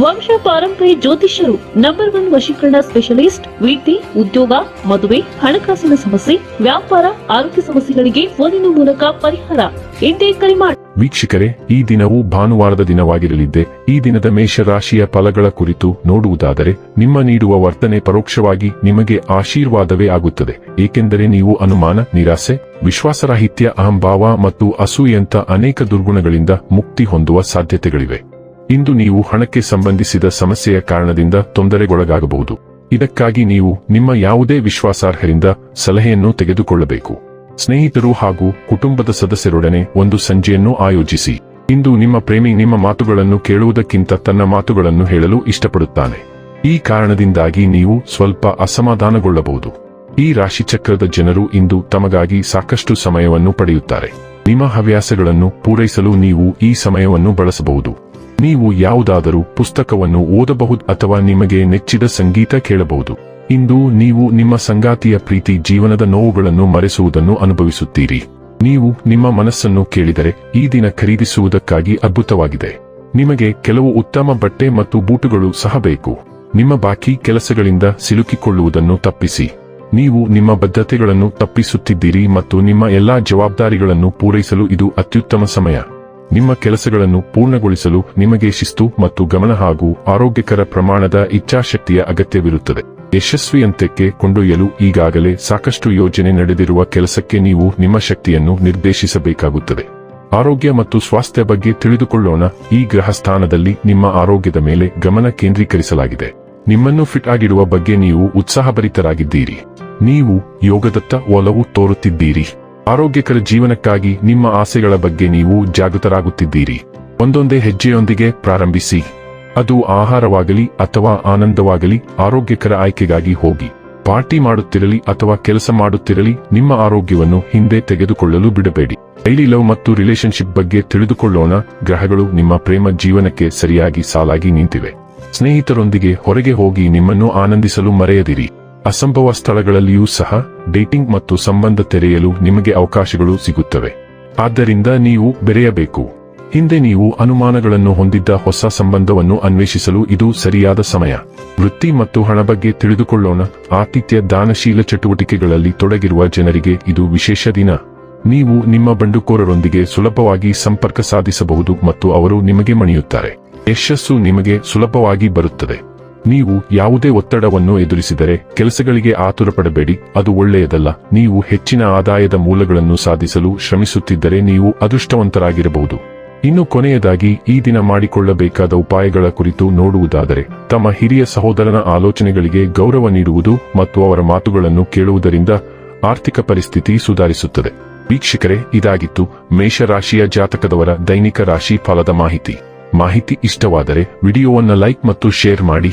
ವಂಶ ಪಾರಂಪರ್ಯ ಜ್ಯೋತಿಷ್ಯರು ನಂಬರ್ ಒನ್ ವಶೀಕರಣ ಸ್ಪೆಷಲಿಸ್ಟ್ ವೃತ್ತಿ ಉದ್ಯೋಗ, ಮದುವೆ, ಹಣಕಾಸಿನ ಸಮಸ್ಯೆ, ವ್ಯಾಪಾರ, ಆರೋಗ್ಯ ಸಮಸ್ಯೆಗಳಿಗೆ ಫೋನಿನ ಮೂಲಕ ಪರಿಹಾರ. ಎಂದೇ ಕರೆ ಮಾಡಿ ವೀಕ್ಷಕರೇ, ಈ ದಿನವು ಭಾನುವಾರದ ದಿನವಾಗಿರಲಿದ್ದೆ. ಈ ದಿನದ ಮೇಷರಾಶಿಯ ಫಲಗಳ ಕುರಿತು ನೋಡುವುದಾದರೆ, ನಿಮ್ಮ ನೀಡುವ ವರ್ತನೆ ಪರೋಕ್ಷವಾಗಿ ನಿಮಗೆ ಆಶೀರ್ವಾದವೇ ಆಗುತ್ತದೆ. ಏಕೆಂದರೆ ನೀವು ಅನುಮಾನ, ನಿರಾಸೆ, ವಿಶ್ವಾಸರಾಹಿತ್ಯ, ಅಹಂಭಾವ ಮತ್ತು ಅಸೂಯಂತ ಅನೇಕ ದುರ್ಗುಣಗಳಿಂದ ಮುಕ್ತಿ ಹೊಂದುವ ಸಾಧ್ಯತೆಗಳಿವೆ. ಇಂದು ನೀವು ಹಣಕ್ಕೆ ಸಂಬಂಧಿಸಿದ ಸಮಸ್ಯೆಯ ಕಾರಣದಿಂದ ತೊಂದರೆಗೊಳಗಾಗಬಹುದು. ಇದಕ್ಕಾಗಿ ನೀವು ನಿಮ್ಮ ಯಾವುದೇ ವಿಶ್ವಾಸಾರ್ಹರಿಂದ ಸಲಹೆಯನ್ನು ತೆಗೆದುಕೊಳ್ಳಬೇಕು. ಸ್ನೇಹಿತರು ಹಾಗೂ ಕುಟುಂಬದ ಸದಸ್ಯರೊಡನೆ ಒಂದು ಸಂಜೆಯನ್ನು ಆಯೋಜಿಸಿ. ಇಂದು ನಿಮ್ಮ ಪ್ರೇಮಿ ನಿಮ್ಮ ಮಾತುಗಳನ್ನು ಕೇಳುವುದಕ್ಕಿಂತ ತನ್ನ ಮಾತುಗಳನ್ನು ಹೇಳಲು ಇಷ್ಟಪಡುತ್ತಾನೆ. ಈ ಕಾರಣದಿಂದಾಗಿ ನೀವು ಸ್ವಲ್ಪ ಅಸಮಾಧಾನಗೊಳ್ಳಬಹುದು. ಈ ರಾಶಿಚಕ್ರದ ಜನರು ಇಂದು ತಮಗಾಗಿ ಸಾಕಷ್ಟು ಸಮಯವನ್ನು ಪಡೆಯುತ್ತಾರೆ. ನಿಮ್ಮ ಹವ್ಯಾಸಗಳನ್ನು ಪೂರೈಸಲು ನೀವು ಈ ಸಮಯವನ್ನು ಬಳಸಬಹುದು. ನೀವು ಯಾವುದಾದರೂ ಪುಸ್ತಕವನ್ನು ಓದಬಹುದು ಅಥವಾ ನಿಮಗೆ ನೆಚ್ಚಿದ ಸಂಗೀತ ಕೇಳಬಹುದು. ಇಂದು ನೀವು ನಿಮ್ಮ ಸಂಗಾತಿಯ ಪ್ರೀತಿ ಜೀವನದ ನೋವುಗಳನ್ನು ಮರೆಸುವುದನ್ನು ಅನುಭವಿಸುತ್ತೀರಿ. ನೀವು ನಿಮ್ಮ ಮನಸ್ಸನ್ನು ಕೇಳಿದರೆ ಈ ದಿನ ಖರೀದಿಸುವುದಕ್ಕಾಗಿ ಅದ್ಭುತವಾಗಿದೆ. ನಿಮಗೆ ಕೆಲವು ಉತ್ತಮ ಬಟ್ಟೆ ಮತ್ತು ಬೂಟುಗಳು ಸಹ ಬೇಕು. ನಿಮ್ಮ ಬಾಕಿ ಕೆಲಸಗಳಿಂದ ಸಿಲುಕಿಕೊಳ್ಳುವುದನ್ನು ತಪ್ಪಿಸಿ. ನೀವು ನಿಮ್ಮ ಬದ್ಧತೆಗಳನ್ನು ತಪ್ಪಿಸುತ್ತಿದ್ದೀರಿ ಮತ್ತು ನಿಮ್ಮ ಎಲ್ಲಾ ಜವಾಬ್ದಾರಿಗಳನ್ನು ಪೂರೈಸಲು ಇದು ಅತ್ಯುತ್ತಮ ಸಮಯ. ನಿಮ್ಮ ಕೆಲಸಗಳನ್ನು ಪೂರ್ಣಗೊಳಿಸಲು ನಿಮಗೆ ಶಿಸ್ತು ಮತ್ತು ಗಮನ ಹಾಗೂ ಆರೋಗ್ಯಕರ ಪ್ರಮಾಣದ ಇಚ್ಛಾಶಕ್ತಿಯ ಅಗತ್ಯವಿರುತ್ತದೆ. ಯಶಸ್ವಿಯಂತ್ಯಕ್ಕೆ ಕೊಂಡೊಯ್ಯಲು ಈಗಾಗಲೇ ಸಾಕಷ್ಟು ಯೋಜನೆ ನಡೆದಿರುವ ಕೆಲಸಕ್ಕೆ ನೀವು ನಿಮ್ಮ ಶಕ್ತಿಯನ್ನು ನಿರ್ದೇಶಿಸಬೇಕಾಗುತ್ತದೆ. ಆರೋಗ್ಯ ಮತ್ತು ಸ್ವಾಸ್ಥ್ಯ ಬಗ್ಗೆ ತಿಳಿದುಕೊಳ್ಳೋಣ. ಈ ಗ್ರಹ ಸ್ಥಾನದಲ್ಲಿ ನಿಮ್ಮ ಆರೋಗ್ಯದ ಮೇಲೆ ಗಮನ ಕೇಂದ್ರೀಕರಿಸಲಾಗಿದೆ. ನಿಮ್ಮನ್ನು ಫಿಟ್ ಆಗಿಡುವ ಬಗ್ಗೆ ನೀವು ಉತ್ಸಾಹಭರಿತರಾಗಿದ್ದೀರಿ. ನೀವು ಯೋಗದತ್ತ ಒಲವು ತೋರುತ್ತಿದ್ದೀರಿ. ಆರೋಗ್ಯಕರ ಜೀವನಕ್ಕಾಗಿ ನಿಮ್ಮ ಆಸೆಗಳ ಬಗ್ಗೆ ನೀವು ಜಾಗೃತರಾಗುತ್ತಿದ್ದೀರಿ. ಒಂದೊಂದೇ ಹೆಜ್ಜೆಯೊಂದಿಗೆ ಪ್ರಾರಂಭಿಸಿ. ಅದು ಆಹಾರವಾಗಲಿ ಅಥವಾ ಆನಂದವಾಗಲಿ ಆರೋಗ್ಯಕರ ಆಯ್ಕೆಗಾಗಿ ಹೋಗಿ. ಪಾರ್ಟಿ ಮಾಡುತ್ತಿರಲಿ ಅಥವಾ ಕೆಲಸ ಮಾಡುತ್ತಿರಲಿ ನಿಮ್ಮ ಆರೋಗ್ಯವನ್ನು ಹಿಂದೆ ತೆಗೆದುಕೊಳ್ಳಲು ಬಿಡಬೇಡಿ. ಡೈಲಿ ಲವ್ ಮತ್ತು ರಿಲೇಶನ್ಶಿಪ್ ಬಗ್ಗೆ ತಿಳಿದುಕೊಳ್ಳೋಣ. ಗ್ರಹಗಳು ನಿಮ್ಮ ಪ್ರೇಮ ಜೀವನಕ್ಕೆ ಸರಿಯಾಗಿ ಸಾಲಾಗಿ ನಿಂತಿವೆ. ಸ್ನೇಹಿತರೊಂದಿಗೆ ಹೊರಗೆ ಹೋಗಿ ನಿಮ್ಮನ್ನು ಆನಂದಿಸಲು ಮರೆಯದಿರಿ. ಅಸಂಭವ ಸ್ಥಳಗಳಲ್ಲಿಯೂ ಸಹ ಡೇಟಿಂಗ್ ಮತ್ತು ಸಂಬಂಧ ತೆರೆಯಲು ನಿಮಗೆ ಅವಕಾಶಗಳು ಸಿಗುತ್ತವೆ. ಆದ್ದರಿಂದ ನೀವು ಬೆರೆಯಬೇಕು. ಹಿಂದೆ ನೀವು ಅನುಮಾನಗಳನ್ನು ಹೊಂದಿದ್ದ ಹೊಸ ಸಂಬಂಧವನ್ನು ಅನ್ವೇಷಿಸಲು ಇದು ಸರಿಯಾದ ಸಮಯ. ವೃತ್ತಿ ಮತ್ತು ಹಣ ಬಗ್ಗೆ ತಿಳಿದುಕೊಳ್ಳೋಣ. ಆತಿಥ್ಯ ದಾನಶೀಲ ಚಟುವಟಿಕೆಗಳಲ್ಲಿ ತೊಡಗಿರುವ ಜನರಿಗೆ ಇದು ವಿಶೇಷ ದಿನ. ನೀವು ನಿಮ್ಮ ಬಂಡುಕೋರರೊಂದಿಗೆ ಸುಲಭವಾಗಿ ಸಂಪರ್ಕ ಸಾಧಿಸಬಹುದು ಮತ್ತು ಅವರು ನಿಮಗೆ ಮಣಿಯುತ್ತಾರೆ. ಯಶಸ್ಸು ನಿಮಗೆ ಸುಲಭವಾಗಿ ಬರುತ್ತದೆ. ನೀವು ಯಾವುದೇ ಒತ್ತಡವನ್ನು ಎದುರಿಸಿದರೆ ಕೆಲಸಗಳಿಗೆ ಆತುರಪಡಬೇಡಿ, ಅದು ಒಳ್ಳೆಯದಲ್ಲ. ನೀವು ಹೆಚ್ಚಿನ ಆದಾಯದ ಮೂಲಗಳನ್ನು ಸಾಧಿಸಲು ಶ್ರಮಿಸುತ್ತಿದ್ದರೆ ನೀವು ಅದೃಷ್ಟವಂತರಾಗಿರಬಹುದು. ಇನ್ನು ಕೊನೆಯದಾಗಿ, ಈ ದಿನ ಮಾಡಿಕೊಳ್ಳಬೇಕಾದ ಉಪಾಯಗಳ ಕುರಿತು ನೋಡುವುದಾದರೆ, ತಮ್ಮ ಹಿರಿಯ ಸಹೋದರನ ಆಲೋಚನೆಗಳಿಗೆ ಗೌರವ ನೀಡುವುದು ಮತ್ತು ಅವರ ಮಾತುಗಳನ್ನು ಕೇಳುವುದರಿಂದ ಆರ್ಥಿಕ ಪರಿಸ್ಥಿತಿ ಸುಧಾರಿಸುತ್ತದೆ. ವೀಕ್ಷಕರೇ, ಇದಾಗಿತ್ತು ಮೇಷರಾಶಿಯ ಜಾತಕದವರ ದೈನಿಕ ರಾಶಿ ಫಲದ ಮಾಹಿತಿ. ಮಾಹಿತಿ ಇಷ್ಟವಾದರೆ ವಿಡಿಯೋವನ್ನು ಲೈಕ್ ಮತ್ತು ಶೇರ್ ಮಾಡಿ.